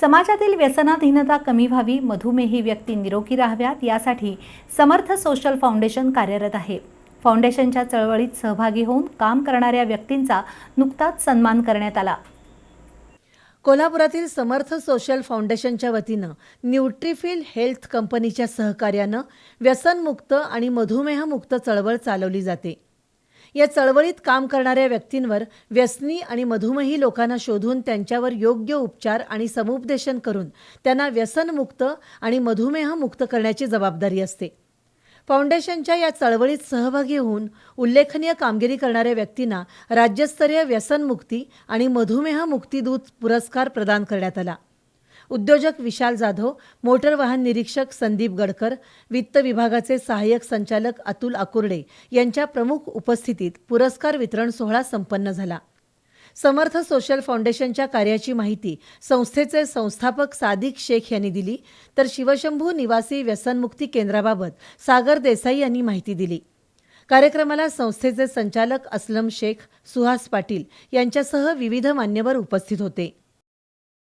समाजातील व्यसनाधीनता कमी व्हावी मधुमेही व्यक्ती निरोगी राहाव्यात यासाठी समर्थ सोशल फाउंडेशन कार्यरत आहे. फाउंडेशनच्या चळवळीत सहभागी होऊन काम करणाऱ्या व्यक्तींचा नुकताच सन्मान करण्यात आला. कोल्हापुरातील समर्थ सोशल फाउंडेशनच्या वतीनं न्यूट्रिफिल हेल्थ कंपनीच्या सहकार्यानं व्यसनमुक्त आणि मधुमेहमुक्त चळवळ चालवली जाते. या चळवळीत काम करणाऱ्या व्यक्तींवर व्यसनी आणि मधुमेही लोकांना शोधून त्यांच्यावर योग्य उपचार आणि समुपदेशन करून त्यांना व्यसनमुक्त आणि मधुमेहमुक्त करण्याची जबाबदारी असते. फाउंडेशनच्या या चळवळीत सहभागी होऊन उल्लेखनीय कामगिरी करणाऱ्या व्यक्तींना राज्यस्तरीय व्यसनमुक्ती आणि मधुमेह मुक्तीदूत पुरस्कार प्रदान करण्यात आला. उद्योजक विशाल जाधव मोटर वाहन निरीक्षक संदीप गडकर वित्त विभागाचे सहाय्यक संचालक अतुल आकुर्डे यांच्या प्रमुख उपस्थितीत पुरस्कार वितरण सोहळा संपन्न झाला. समर्थ सोशल फाउंडेशनच्या कार्याची माहिती संस्थेचे संस्थापक सादिक शेख यांनी दिली तर शिवशंभू निवासी व्यसनमुक्ती केंद्राबाबत सागर देसाई यांनी माहिती दिली. कार्यक्रमाला संस्थेचे संचालक असलम शेख सुहास पाटील यांच्यासह विविध मान्यवर उपस्थित होते.